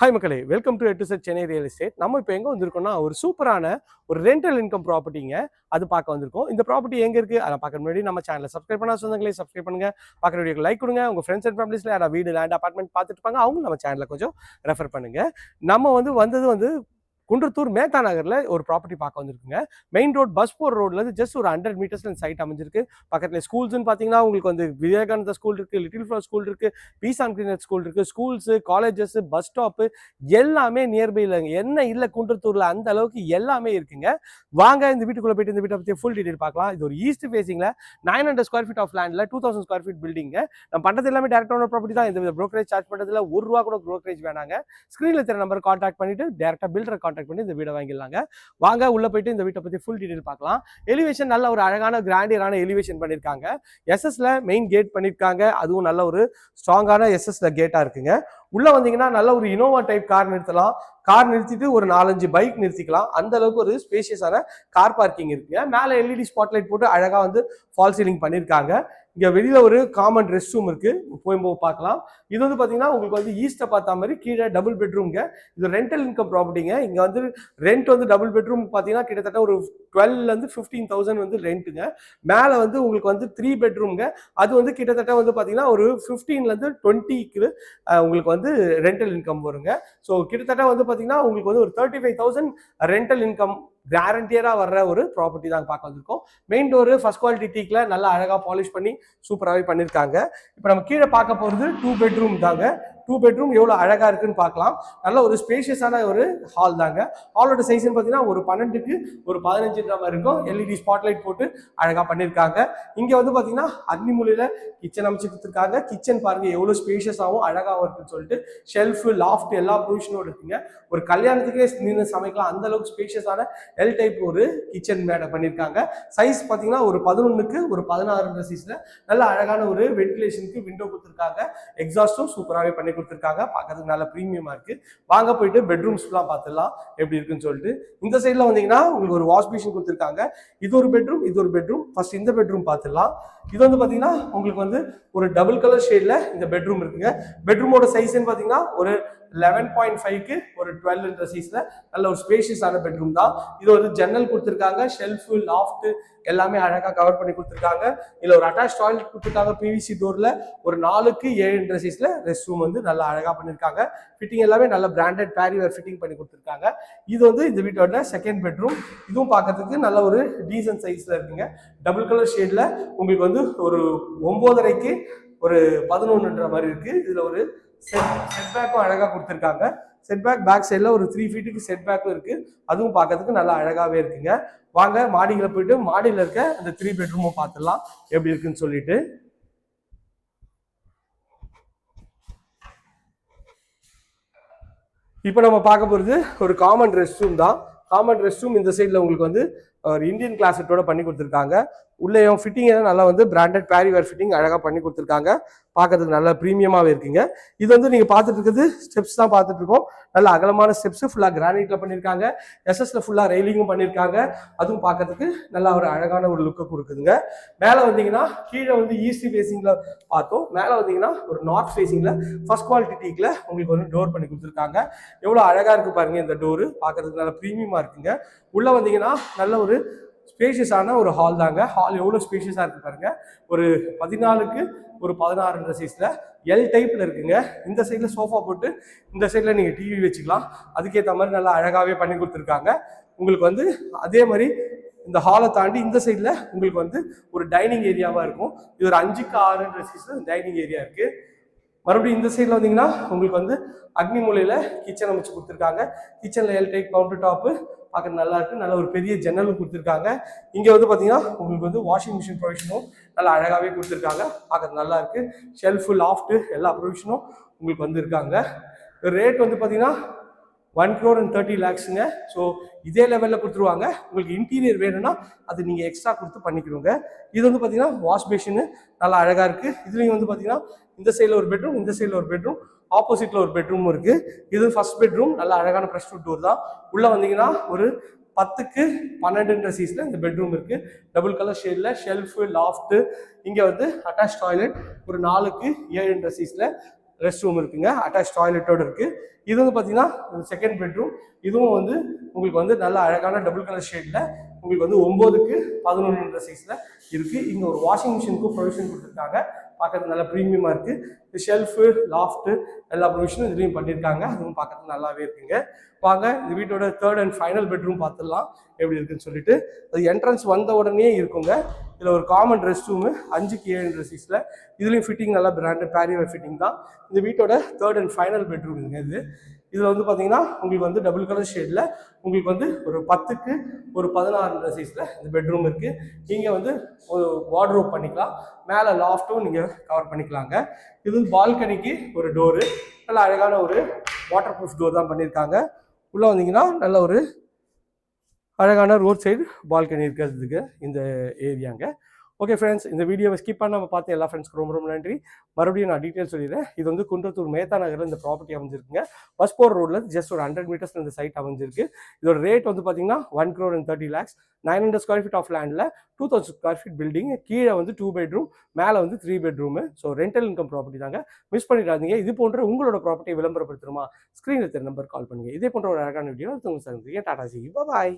Hi மக்களே. Welcome to எட்டு set Chennai real estate நம்ம இப்போ எங்கே வந்திருக்கோம்னா ஒரு சூப்பரான ஒரு ரெண்டல் இன்கம் ப்ராப்பர்ட்டிங்க அது பார்க்க வந்திருக்கோம். இந்த ப்ராப்பர்ட்டி எங்கே இருக்குது அதை பார்க்க முன்னாடி நம்ம சேனலை சப்ஸ்கிரைப் பண்ணா சொந்தங்களே சப்ஸ்கிரைப் பண்ணுங்கள் பார்க்குற வீடியோக்கு லைக் கொடுங்க. உங்கள் ஃப்ரெண்ட்ஸ் அண்ட் ஃபேமிலிஸில் யாராவது வீடு லேண்ட் அப்பார்ட்மெண்ட் பார்த்துட்டு இருப்பாங்க அவங்க நம்ம சேனலில் கொஞ்சம் ரெஃபர் பண்ணுங்க. நம்ம வந்து வந்தது வந்து குன்றத்தூர் மேத்தா நகரில் ஒரு ப்ராப்பர்ட்டி பார்க்க வந்திருக்குங்க. மெயின் ரோட் பஸ் போர் ரோட்லேருந்து ஜஸ்ட் ஒரு ஹண்ட்ரட் மீட்டர்ஸில் சைட் அமைஞ்சிருக்கு. பக்கத்தில் ஸ்கூல்ஸ்னு பார்த்தீங்கன்னா உங்களுக்கு வந்து விவேகானந்தா ஸ்கூல் இருக்குது லிட்டில் ஃப்ளவர் ஸ்கூல் இருக்குது பீஸ் அண்ட் கிரீனர் ஸ்கூல் இருக்குது ஸ்கூல்ஸு காலேஜஸ் பஸ் ஸ்டாப்பு எல்லாமே நியர்பையில் என்ன இல்லை குன்றத்தூரில் அந்த அளவுக்கு எல்லாமே இருக்குங்க. வாங்க இந்த வீட்டுக்குள்ளே போயிட்டு இந்த வீட்டை பற்றி ஃபுல் டீட்டெயில் பார்க்கலாம். இது ஒரு east ஃபேஸிங்கில் nine hundred square feet of லேண்டில் டூ தௌசண்ட் ஸ்கொயர் ஃபீட் பில்டிங்க நம்ம பண்ணுறது எல்லாமே டேரக்ட் ஓனர் ப்ராப்பர்ட்டி தான். இந்த ப்ரோக்கரேஜ் சார்ஜ் பண்ணுறதுல ஒரு ரூபா கூட ப்ரோக்கரேஜ் வேணாங்க. ஸ்க்ரீனில் தெரிய நம்பர் காண்டாக்ட் பண்ணிட்டு டேரெக்டாக பில்டரை காண்டாக்ட் பண்ணி இந்த வீடை வாங்கிடலாங்க. வாங்க உள்ள போயிட்டு இந்த வீட்டை பற்றி ஃபுல் டீடைல் பார்க்கலாம். எலிவேஷன் நல்ல ஒரு அழகான கிராண்டியரான எலிவேஷன் பண்ணியிருக்காங்க. எஸ்எஸ்ல மெயின் கேட் பண்ணியிருக்காங்க. அதுவும் நல்ல ஒரு ஸ்ட்ராங்கான எஸ்எஸ்ல கேட்டாக இருக்குங்க. உள்ள வந்தீங்கன்னா நல்ல ஒரு இனோவா டைப் கார் நிறுத்தலாம். கார் நிறுத்திட்டு ஒரு நாலஞ்சு பைக் நிறுத்திக்கலாம். அந்த அளவுக்கு ஒரு ஸ்பேஷியஸான கார் பார்க்கிங் இருக்குங்க. மேலே எல்இடி ஸ்பாட்லைட் போட்டு அழகாக வந்து ஃபால் சீலிங் பண்ணியிருக்காங்க. இங்கே வெளியில் ஒரு காமன் ரெஸ்ட் ரூம் இருக்கு. போய் போக பார்க்கலாம். இது வந்து பார்த்தீங்கன்னா உங்களுக்கு வந்து ஈஸ்ட்டை பார்த்தா மாதிரி கீழே டபுள் பெட்ரூம்ங்க இது ரெண்டல் இன்கம் ப்ராப்பர்ட்டிங்க இங்கே வந்து ரெண்ட் வந்து டபுள் பெட்ரூம் பார்த்தீங்கன்னா கிட்டத்தட்ட ஒரு டுவெல்லேருந்து ஃபிஃப்டீன் தௌசண்ட் வந்து ரெண்ட்டுங்க மேலே வந்து உங்களுக்கு வந்து த்ரீ பெட்ரூம்ங்க அது வந்து கிட்டத்தட்ட வந்து பார்த்தீங்கன்னா ஒரு ஃபிஃப்டீன்லேருந்து டுவெண்ட்டிக்கு உங்களுக்கு வந்து ரெண்டல் இன்கம் வருங்க. ஸோ கிட்டத்தட்ட வந்து பார்த்தீங்கன்னா உங்களுக்கு வந்து ஒரு thirty five thousand rental income கேரண்டியராக வர்ற ஒரு ப்ராப்பர்ட்டி தான் பார்க்க வந்திருக்கோம். மெயின் டோர் ஃபர்ஸ்ட் குவாலிட்டி டீக்கில் நல்லா அழகாக பாலிஷ் பண்ணி சூப்பராகவே பண்ணியிருக்காங்க இப்போ நம்ம கீழே பார்க்க போகிறது டூ பெட்ரூம் தாங்க. டூ பெட்ரூம் எவ்வளோ அழகாக இருக்குன்னு பார்க்கலாம். நல்ல ஒரு ஸ்பேஷியஸான ஒரு ஹால் தாங்க. ஹாலோட சைஸ்னு பார்த்தீங்கன்னா ஒரு பன்னெண்டுக்கு ஒரு பதினஞ்சுன்ற மாதிரி இருக்கும். எல்இடி ஸ்பாட்லைட் போட்டு அழகாக பண்ணியிருக்காங்க. இங்கே வந்து பார்த்தீங்கன்னா அக்னிமூலையில் கிச்சன் அமைச்சு கொடுத்துருக்காங்க. கிச்சன் பாருங்கள் எவ்வளோ ஸ்பேஷியஸாகவும் அழகாகவும் இருக்குன்னு சொல்லிட்டு ஷெல்ஃபு லாஃப்ட் எல்லா ப்ரொவிஷனும் இருக்குங்க. ஒரு கல்யாணத்துக்கே நின்று சமைக்கலாம். அந்த அளவுக்கு ஸ்பேஷியஸான எல் டைப் ஒரு கிச்சன் மேடை பண்ணியிருக்காங்க. சைஸ் பார்த்தீங்கன்னா ஒரு பதினொன்றுக்கு ஒரு பதினாறு சைஸில் நல்ல அழகான ஒரு வென்டிலேஷனுக்கு விண்டோ கொடுத்துருக்காங்க. எக்ஸாஸ்டும் சூப்பராகவே பண்ணி கொடுத்துருக்காங்க. பார்க்கறதுக்கு நல்ல ப்ரீமியமாக இருக்கு. வாங்க போயிட்டு பெட்ரூம்ஸ்லாம் பார்த்துடலாம் எப்படி இருக்குன்னு சொல்லிட்டு. இந்த சைடில் வந்தீங்கன்னா உங்களுக்கு ஒரு வாஷ் மிஷின் கொடுத்துருக்காங்க. இது ஒரு பெட்ரூம் இது ஒரு பெட்ரூம் ஃபர்ஸ்ட் இந்த பெட்ரூம் பார்த்துடலாம் இது வந்து பார்த்தீங்கன்னா உங்களுக்கு வந்து ஒரு டபுள் கலர் ஷேடில் இந்த பெட்ரூம் இருக்குங்க. பெட்ரூமோட சைஸ்ன்னு பார்த்தீங்கன்னா ஒரு லெவன் பாயிண்ட் ஃபைவ்க்கு ஒரு டுவெல் சைஸில் நல்ல ஒரு ஸ்பேஷியஸான பெட்ரூம் தான். இது ஒரு ஜன்னல் கொடுத்துருக்காங்க. ஷெல்ஃபு லாஃப்ட் எல்லாமே அழகாக கவர் பண்ணி கொடுத்துருக்காங்க. இதில் ஒரு அட்டாச் டாய்லெட் கொடுத்துருக்காங்க பிவிசி டோரில் ஒரு நாலுக்கு ஏழு இன்ட்ரஸீஸில் ரெஸ்ட் ரூம் வந்து நல்லா அழகாக பண்ணியிருக்காங்க ஃபிட்டிங் எல்லாமே நல்ல பிராண்டட் பேரிவேர் ஃபிட்டிங் பண்ணி கொடுத்துருக்காங்க. இது வந்து இந்த வீட்டோட செகண்ட் பெட்ரூம் இதுவும் பார்க்கறதுக்கு நல்ல ஒரு டீசன்ட் சைஸில் இருக்குங்க. டபுள் கலர் ஷேடில் உங்களுக்கு வந்து ஒரு ஒம்போதரைக்கு ஒரு பதினொன்றுன்ற மாதிரி இருக்குது இதில் ஒரு செட் செட் பேக்கும் அழகாக கொடுத்துருக்காங்க. செட் பேக் பேக் சைடில் ஒரு த்ரீ ஃபீட்டுக்கு செட் பேக்கும் இருக்குது அதுவும் பார்க்கறதுக்கு நல்லா அழகாகவே இருக்குங்க. வாங்க மாடியில் போயிட்டு மாடியில் இருக்க அந்த த்ரீ பெட்ரூமும் பார்த்துடலாம். எப்படி இருக்குன்னு சொல்லிட்டு. இப்போ நம்ம பார்க்க போகிறது ஒரு காமன் ரெஸ்ட் ரூம் தான். காமன் ரெஸ்ட் ரூம் இந்த சைடில் உங்களுக்கு வந்து ஒரு இந்தியன் கிளாசட்டோட பண்ணி கொடுத்துருக்காங்க. உள்ளேயும் ஃபிட்டிங் நல்லா வந்து பிராண்டட் பேரிவேர் ஃபிட்டிங் அழகாக பண்ணி கொடுத்துருக்காங்க. பார்க்கறதுக்கு நல்ல ப்ரீமியமாகவே இருக்குங்க. இது வந்து நீங்கள் பார்த்துட்டு இருக்கிறது ஸ்டெப்ஸ் தான் பார்த்துட்டு இருக்கோம். நல்ல அகலமான ஸ்டெப்ஸ் ஃபுல்லாக கிரானைட்ல பண்ணியிருக்காங்க. எஸ்எஸ்ல ஃபுல்லாக ரெயிலிங்கும் பண்ணியிருக்காங்க. அதுவும் பார்க்கறதுக்கு நல்லா ஒரு அழகான ஒரு லுக்கை கொடுக்குதுங்க. மேலே வந்தீங்கன்னா கீழே வந்து ஈஸ்ட் ஃபேஸிங்கில் பார்த்தோம். மேலே வந்தீங்கன்னா ஒரு நார்த் ஃபேஸிங்கில் ஃபர்ஸ்ட் குவாலிட்டி டீக்கில் உங்களுக்கு வந்து டோர் பண்ணி கொடுத்துருக்காங்க. எவ்வளோ அழகாக இருக்கு பாருங்க இந்த டோரு பார்க்கறதுக்கு நல்ல ப்ரீமியமாக இருக்குங்க. உள்ளே வந்தீங்கன்னா நல்ல ஒரு ஸ்பேஷியஸான ஒரு ஹால் தாங்க. ஹால் எவ்வளோ ஸ்பேஷியஸாக இருக்குது பாருங்க. ஒரு பதினாலுக்கு ஒரு பதினாறுன்ற சைஸில் எல் டைப்பில் இருக்குங்க. இந்த சைடில் சோஃபா போட்டு இந்த சைடில் நீங்கள் டிவி வச்சுக்கலாம். அதுக்கேற்ற மாதிரி நல்லா அழகாகவே பண்ணி கொடுத்துருக்காங்க. உங்களுக்கு வந்து அதே மாதிரி இந்த ஹாலை தாண்டி இந்த சைடில் உங்களுக்கு வந்து ஒரு டைனிங் ஏரியாவாக இருக்கும். இது ஒரு அஞ்சுக்கு ஆறுன்ற சைஸில் டைனிங் ஏரியா இருக்குது மறுபடியும் இந்த சைடில் வந்தீங்கன்னா உங்களுக்கு வந்து அக்னி மூலையில் கிச்சன் அமைச்சு கொடுத்துருக்காங்க. கிச்சனில் எல் கவுண்டர் டாப்பு பார்க்க நல்லா இருக்கு. நல்ல ஒரு பெரிய ஜன்னலும் கொடுத்துருக்காங்க. இங்கே வந்து பார்த்தீங்கன்னா உங்களுக்கு வந்து வாஷிங் மிஷின் ப்ரொவிஷனும் நல்லா அழகாகவே கொடுத்துருக்காங்க. பார்க்க நல்லா இருக்கு. ஷெல்ஃபு லாஃப்ட்டு எல்லா ப்ரொவிஷனும் உங்களுக்கு வந்து இருக்காங்க ரேட் வந்து பார்த்தீங்கன்னா ஒன் க்ரோர் அண்ட் தேர்ட்டி லேக்ஸுங்க ஸோ இதே லெவலில் கொடுத்துருவாங்க. உங்களுக்கு இன்டீரியர் வேணும்னா அது நீங்கள் எக்ஸ்ட்ரா கொடுத்து பண்ணிக்கிறோங்க இது வந்து பார்த்தீங்கன்னா வாஷ் பேஷனு நல்லா அழகாக இருக்குது இதுலேயும் வந்து பார்த்தீங்கன்னா இந்த சைடில் ஒரு பெட்ரூம் இந்த சைடில் ஒரு பெட்ரூம் ஆப்போசிட்டில் ஒரு பெட்ரூம் இருக்குது இது ஃபஸ்ட் பெட்ரூம் நல்லா அழகான ப்ரெஷ் டோர் தான். உள்ளே வந்தீங்கன்னா ஒரு பத்துக்கு பன்னெண்டுன்ற சீஸில் இந்த பெட்ரூம் இருக்குது டபுள் கலர் ஷேடில் ஷெல்ஃபு லாஃப்ட்டு இங்கே வந்து அட்டாச் டாய்லெட் ஒரு நாலுக்கு ஏழுன்ற சீஸில் ரெஸ்ட் ரூம் இருக்குங்க. அட்டாச் டாய்லெட்டோட இருக்குது இது வந்து பார்த்தீங்கன்னா செகண்ட் பெட்ரூம் இதுவும் வந்து உங்களுக்கு வந்து நல்ல அழகான டபுள் கலர் ஷேடில் உங்களுக்கு வந்து ஒம்போதுக்கு பதினொன்றுன்ற சைஸில் இருக்குது இங்கே ஒரு வாஷிங் மிஷினுக்கும் ப்ரொவிஷன் கொடுத்துருக்காங்க. பார்க்கறதுக்கு நல்லா ப்ரீமியமாக இருக்குது ஷெல்ஃபு லாஃப்ட்டு எல்லா ப்ரொவிஷனும் இதுலேயும் பண்ணியிருக்காங்க அதுவும் பார்க்கறதுக்கு நல்லாவே இருக்குங்க. வாங்க இந்த வீட்டோட தேர்ட் அண்ட் ஃபைனல் பெட்ரூம் பார்த்துடலாம். எப்படி இருக்குன்னு சொல்லிட்டு. அது என்ட்ரன்ஸ் வந்த உடனே இருக்குங்க. இதில் ஒரு காமன் ரெஸ்ட் ரூமு அஞ்சுக்கு ஏழு சீஸில் இதுலேயும் ஃபிட்டிங் நல்லா பிராண்டட் பேரியர் ஃபிட்டிங் தான். இந்த வீட்டோட தேர்ட் அண்ட் ஃபைனல் பெட்ரூம்ங்க இது. இதில் வந்து பார்த்தீங்கன்னா உங்களுக்கு வந்து டபுள் கலர் ஷேடில் உங்களுக்கு வந்து ஒரு பத்துக்கு ஒரு பதினாறு சைஸில் இந்த பெட்ரூம் இருக்குது நீங்கள் வந்து ஒரு வார்ட்ரோப் பண்ணிக்கலாம். மேலே லாஃப்ட்டும் நீங்கள் கவர் பண்ணிக்கலாங்க. இது பால்கனிக்கு ஒரு டோரு நல்ல அழகான ஒரு வாட்டர் ப்ரூஃப் டோர் தான் பண்ணியிருக்காங்க. உள்ளே வந்தீங்கன்னா நல்ல ஒரு அழகான ரோட் சைடு பால்கனி இருக்கிறதுக்கு இந்த ஏரியாங்க ஓகே ஃப்ரெண்ட்ஸ் இந்த வீடியோவை ஸ்கிப் பண்ணாம பார்த்து எல்லா ஃப்ரெண்ட்ஸ்க்கு ரொம்ப ரொம்ப நன்றி. மறுபடியும் நான் டீட்டெயில் சொல்லிடுறேன். இது வந்து குன்றத்தூர் மேத்தா நகரில் இந்த ப்ராப்பர்ட்டி அமைஞ்சிருக்குங்க. பஸ் போர் ரோட்டில் ஜஸ்ட் ஒரு ஹண்ட்ரட் மீட்டர்ஸ் இந்த சைட் அமைஞ்சிருக்கு. இதோட ரேட் வந்து பார்த்தீங்கன்னா one crore and thirty lakhs nine hundred square feet of லேண்டில் two thousand square feet building கீழே வந்து டூ பெட்ரூம் மேலே வந்து three bedroom so rental income property தாங்க. மிஸ் பண்ணிடாதீங்க. இது போன்ற உங்களோட ப்ராப்பர்ட்டியை விளம்பரப்படுத்துமா ஸ்க்ரீனில் தெரிய நம்பர் கால் பண்ணுங்கள் இதே போன்ற ஒரு அழகான வீடியோ உங்களுக்கு சந்திக்கிறேன். டாடா ஜி பாய்